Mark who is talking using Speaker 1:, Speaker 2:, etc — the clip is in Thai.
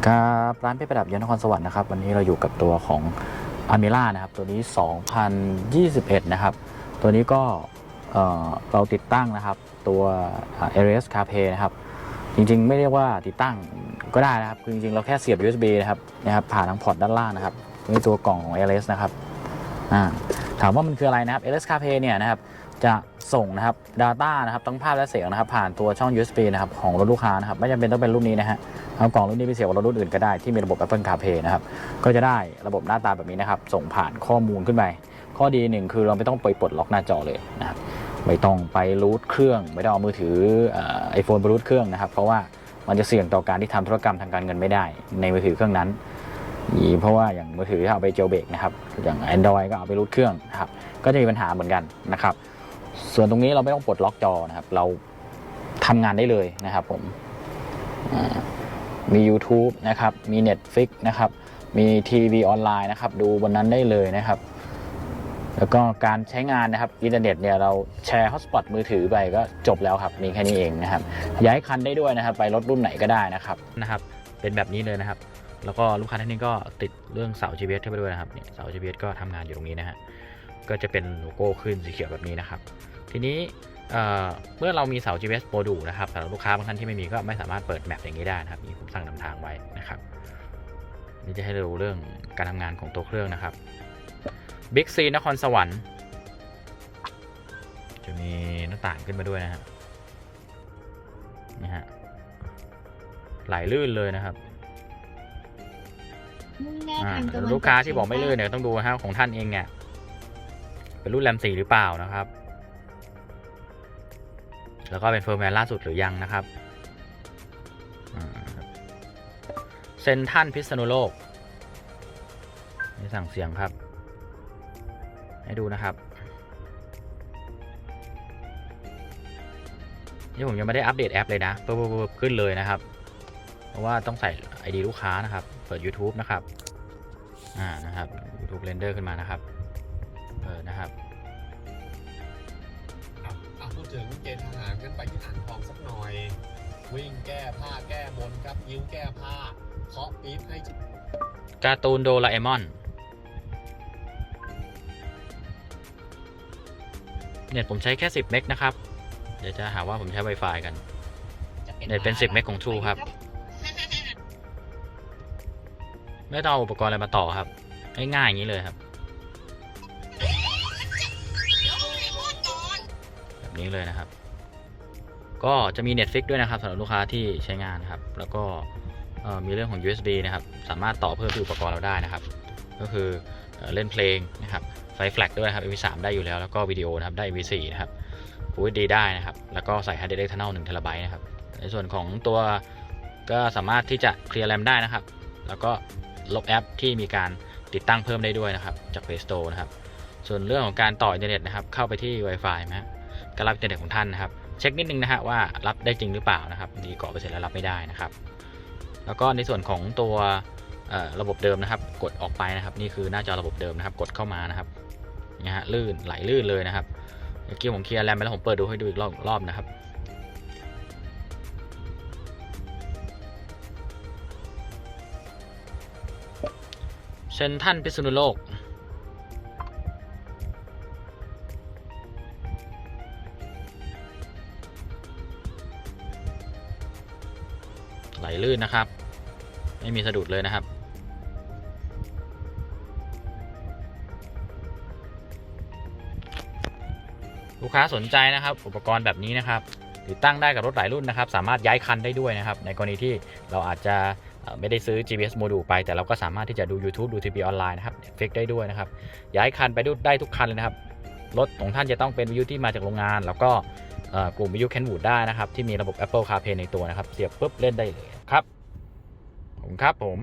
Speaker 1: ดีครับร้านเพชรประดับยานนครสวรรค์นะครับวันนี้เราอยู่กับตัวของอ m ม r ่านะครับตัวนี้ 2021 นะครับ ตัวนี้ก็เอ่อเราติดตั้งนะครับตัวเอเรสคาเพนะครับ จริงๆ ไม่เรียกว่าติดตั้งก็ได้นะครับคือจริงๆ เราแค่เสียบ USB นะครับนะครับผ่านทางพอร์ตด้านล่างนะครับนี้ตัวกล่องของ a อ s นะครับอ่าถามว่ามันคืออะไรนะครับ a อ s Cafe เนี่ยนะครับ จะส่งนะครับ Data นะครับทั้งภาพและเสียงนะครับ ผ่านตัวช่อง USB นะครับของรถลูกค้านะครับไม่จำเป็นต้องเป็นรุ่นนี้นะฮะเอากล่องรุ่นนี้ไปเสียบกับรถรุ่นอื่นก็ได้ที่มีระบบ Apple CarPlay นะครับก็จะได้ระบบหน้าตาแบบนี้นะครับ ส่งผ่านข้อมูลขึ้นไปข้อดีหนึ่งคือเราไม่ต้องไปปลดล็อกหน้าจอเลยนะครับไม่ต้องไปรูทเครื่องไม่ต้องเอามือถือไอโฟนไปรูทเครื่องนะครับ เพราะว่ามันจะเสี่ยงต่อการที่ทำธุรกรรมทางการเงินไม่ได้ ในมือถือเครื่องนั้นเพราะว่าอย่างมือถือที่เอาไปเจลเบรกนะครับอย่าง Android ก็เอาไปรูทเครื่องนะครับก็จะมีปัญหาเหมือนกันนะครับ ส่วนตรงนี้เราไม่ต้องปลดล็อกจอนะครับ เราทำงานได้เลยนะครับผมมี YouTube นะครับ มี Netflix นะครับ มีทีวีออนไลน์นะครับ ดูบนนั้นได้เลยนะครับ แล้วก็การใช้งานนะครับอินเทอร์เน็ตเนี่ยเราแชร์ฮอตสปอตมือถือไปก็จบแล้วครับ มีแค่นี้เองนะครับ ย้ายคันได้ด้วยนะครับ ไปรถรุ่นไหนก็ได้นะครับนะครับ เป็นแบบนี้เลยนะครับ แล้วก็ลูกค้าท่านนี้ก็ติดเรื่องเสา GPS เข้าไปด้วยนะครับนี่เสา GPS ก็ทำงานอยู่ตรงนี้นะฮะ ก็จะเป็นโลโก้ขึ้นสีเขียวแบบนี้นะครับ ทีนี้เอ่อเมื่อเรามีเสา GPS โมดูลนะครับสำหรับลูกค้าบางท่านที่ไม่มีก็ไม่สามารถเปิดแมปอย่างนี้ได้นะครับมีผมสั่งนำทางไว้นะครับ นี่จะให้เราดูเรื่องการทำงานของตัวเครื่องนะครับบิ๊กซีนครสวรรค์จะมีหน้าต่างขึ้นมาด้วยนะฮะนี่ฮะไหลลื่นเลยนะครับ
Speaker 2: มุ่งหน้า
Speaker 1: อ่า
Speaker 2: ทางตะวันต
Speaker 1: ลูกค้าที่บอกไม่ลื่นเนี่ยต้องดูนะฮะของท่านเองเนี่ย เป็นรุ่นแรมสี่หรือเปล่านะครับ แล้วก็เป็นเฟิร์มแวร์ล่าสุดหรือยังนะครับเซนทันพิษณุโลกนี่สั่งเสียงครับ ให้ดูนะครับ นี่ผมยังไม่ได้อัปเดตแอปเลยนะปุ๊บปุ๊บปุ๊บขึ้นเลยนะครับ เพราะว่าต้องใส่ ID ลูกค้านะครับ เปิด YouTube นะครับ อ่า นะครับ YouTube Render ขึ้นมานะครับ เปิดนะครับ
Speaker 3: ครับอะพูดถึงเกณฑ์ทหารกันไปที่อ่างทองสักหน่อย วิ่งแก้ผ้าแก้บนครับยิ้วแก้ผ้าเคาะปี๊บให้จิ
Speaker 1: การ์ตูนโดราเอมอนเน็ตผมใช้แค่ 10 เมกนะครับ เดี๋ยวจะหาว่าผมใช้ Wi-Fi กัน เน็ตเป็น 10 เมกของ True ครับ ไม่ต้องเอาอุปกรณ์อะไรมาต่อครับ ง่ายๆอย่างนี้เลยครับ นี้เลยนะครับ ก็จะมี Netflix ด้วยนะครับสำหรับลูกค้าที่ใช้งานนะครับ แล้วก็มีเรื่องของ USB นะครับ สามารถต่อเพิ่มที่อุปกรณ์เราได้นะครับ ก็คือเอเล่นเพลงนะครับใส่แฟลกด้วยครับ MP3 ได้อยู่แล้ว แล้วก็วิดีโอนะครับ ได้ MP4 นะครับ Full HD ได้นะครับ แล้วก็ใส่ Hard Disk External 1 TB นะครับ ในส่วนของตัวก็สามารถที่จะเคลียร์แรมได้นะครับ แล้วก็ลบแอปที่มีการติดตั้งเพิ่มได้ด้วยนะครับ จาก Play Store นะครับ ส่วนเรื่องของการต่ออินเทอร์เน็ตนะครับ เข้าไปที่ Wi-Fi นะฮะ การรับอินเทอร์เน็ตของท่านนะครับ เช็คนิดนึงนะฮะว่ารับได้จริงหรือเปล่านะครับดีกรอกไปเสร็จแล้วรับไม่ได้นะครับ แล้วก็ในส่วนของตัวระบบเดิมนะครับ กดออกไปนะครับ นี่คือหน้าจอระบบเดิมนะครับ กดเข้ามานะครับนะฮะลื่นไหลลื่นเลยนะครับเมื่อกี้ผมเคลียร์แรมไปแล้วผมเปิดดูให้ดูอีกรอบรอบนะครับเซนทันพิษณุโลก ไหลลื่นนะครับ ไม่มีสะดุดเลยนะครับ ลูกค้าสนใจนะครับ อุปกรณ์แบบนี้นะครับติดตั้งได้กับรถหลายรุ่นนะครับ สามารถย้ายคันได้ด้วยนะครับ ในกรณีที่เราอาจจะไม่ได้ซื้อ GPS โมดูลไป แต่เราก็สามารถที่จะดู YouTube ดูทีวีออนไลน์นะครับ Netflix ได้ด้วยนะครับ ย้ายคันไปดูได้ทุกคันเลยนะครับ รถของท่านจะต้องเป็นวิทยุที่มาจากโรงงาน แล้วก็ กลุ่มวิทยุ Kenwood ได้นะครับ ที่มีระบบ Apple CarPlay ในตัวนะครับ เสียบปุ๊บเล่นได้เลยครับขอบคุณครับผม